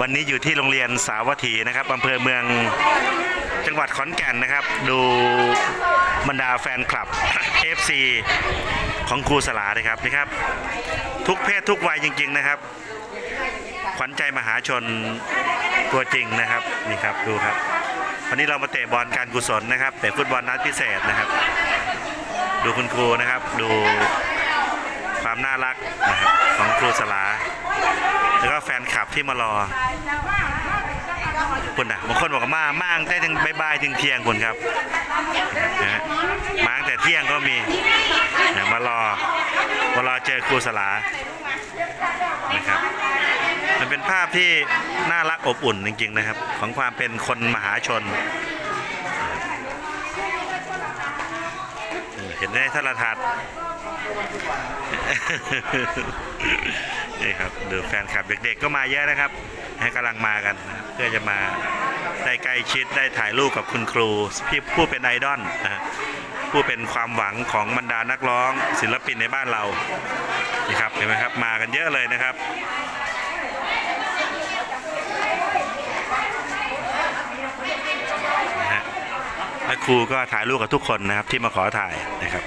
วันนี้อยู่ที่โรงเรียนสาวัตถีนะครับอำเภอเมืองจังหวัดขอนแก่นนะครับ ดูบรรดาแฟนคลับ FC ของครูสลาเลยครับนี่ครับ ทุกเพศทุกวัยจริง ๆนะครับ ขวัญใจมหาชนตัวจริงนะครับนี่ครับดูครับ วันนี้เรามาเตะบอลการกุศลนะครับเตะฟุตบอลนัดพิเศษนะครับ ดูคุณครูนะครับดูความน่ารักนะครับของครูสลา แล้วก็แฟนคลับที่มารอคุณนะบางคนบอกว่ามามาตั้งแต่ถึงบ่ายๆถึงเที่ยงคุณครับนะฮะมาตั้งแต่เที่ยงก็มีนะมารอมารอเจอครูสลานะครับมันเป็นภาพที่น่ารักอบอุ่นจริงๆนะครับ ของความเป็นคนมหาชน เห็นได้โทรทัศน์ นี่ครับดูแฟนคลับเด็กๆก็มาเยอะนะครับ ให้กำลังมากันนะเพื่อจะมาได้ใกล้ชิดได้ถ่ายรูปกับคุณครูพี่ผู้เป็นไอดอลนะผู้เป็นความหวังของบรรดานักร้อง ศิลปินในบ้านเรานี่ครับเห็นไหมครับมากันเยอะเลยนะครับและครูก็ถ่ายรูปกับทุกคนนะครับที่มาขอถ่ายนะครับ